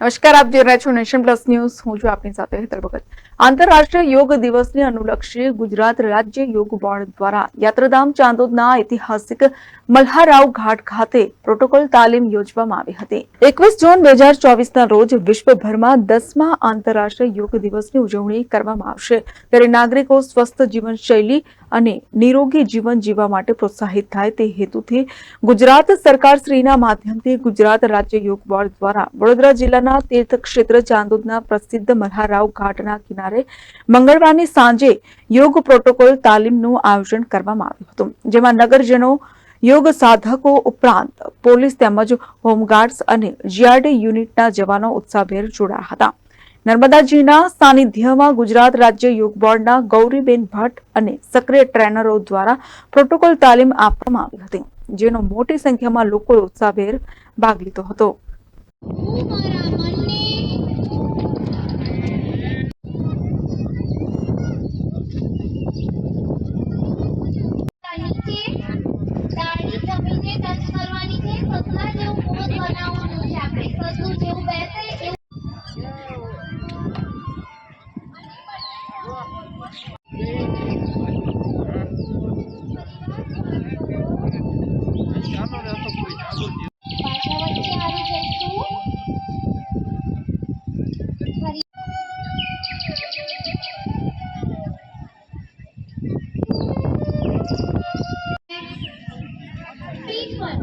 નમસ્કાર, આપ જોઈ રહ્યા છો નેશન પ્લસ ન્યૂઝ. હું છું આપની સાથે હેતર ભગત. આંતરરાષ્ટ્રીય યોગ દિવસને અનુલક્ષી ગુજરાત રાજ્ય યોગ બોર્ડ દ્વારા યાત્રાધામ ચાંદોદના ઐતિહાસિક મલ્હારાવ ઘાટ ખાતે પ્રોટોકોલ તાલીમ યોજવામાં આવી હતી. એકવીસ જૂન બે હજાર ચોવીસના રોજ વિશ્વભરમાં દસમા આંતરરાષ્ટ્રીય યોગ દિવસની ઉજવણી કરવામાં આવશે. ત્યારે નાગરિકો સ્વસ્થ જીવનશૈલી અને નિરોગી જીવન જીવવા માટે પ્રોત્સાહિત થાય તે હેતુથી ગુજરાત સરકાર શ્રીના માધ્યમથી ગુજરાત રાજ્ય યોગ બોર્ડ દ્વારા વડોદરા જિલ્લાના તીર્થ ક્ષેત્ર ચાંદોદના પ્રસિદ્ધ મલ્હારાવ ઘાટના કિનારે મંગળવારની સાંજે યોગ પ્રોટોકોલ તાલીમનું આયોજન કરવામાં આવ્યું હતું, જેમાં નગરજનો, યોગ સાધકો ઉપરાંત પોલીસ તેમજ હોમગાર્ડ્સ અને જીઆરડી યુનિટના જવાનો ઉત્સાહભેર જોડાયા હતા. નર્મદાજીના સાનિધ્યમાં ગુજરાત રાજ્ય યોગ બોર્ડના ગૌરીબેન ભટ્ટ અને સક્રિય ટ્રેનરો દ્વારા પ્રોટોકોલ તાલીમ આપવામાં આવી હતી, જેનો મોટી સંખ્યામાં લોકોએ ઉત્સાહભેર ભાગ લીધો હતો. હું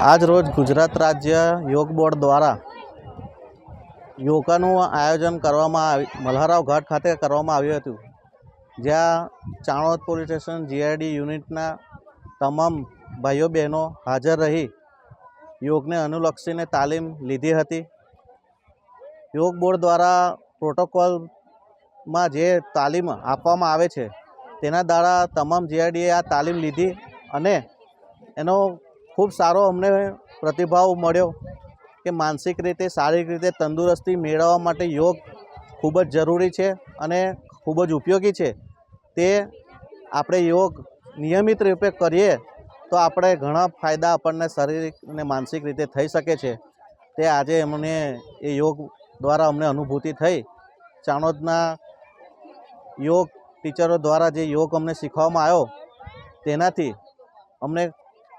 આજ રોજ ગુજરાત રાજ્ય યોગ બોર્ડ દ્વારા યોગાનું આયોજન કરવામાં આવી, મલ્હારાવ ઘાટ ખાતે કરવામાં આવ્યું હતું. જ્યાં ચાણોદ પોલીસ સ્ટેશન જીઆઈડી યુનિટના તમામ ભાઈઓ બહેનો હાજર રહી યોગને અનુલક્ષીને તાલીમ લીધી હતી. યોગ બોર્ડ દ્વારા પ્રોટોકોલમાં જે તાલીમ આપવામાં આવે છે, તેના દ્વારા તમામ જીઆઈડીએ આ તાલીમ લીધી અને એનો ખૂબ સારો અમને પ્રતિભાવ મળ્યો કે માનસિક રીતે, શારીરિક રીતે તંદુરસ્તી મેળવવા માટે યોગ ખૂબ જ જરૂરી છે અને ખૂબ જ ઉપયોગી છે. તે આપણે યોગ નિયમિત રૂપે કરીએ તો આપણે ઘણા ફાયદા આપણને શારીરિક અને માનસિક રીતે થઈ શકે છે. તે આજે અમને એ યોગ દ્વારા અમને અનુભૂતિ થઈ. ચાણોદના યોગ ટીચરો દ્વારા જે યોગ અમને શીખવામાં આવ્યો, તેનાથી અમને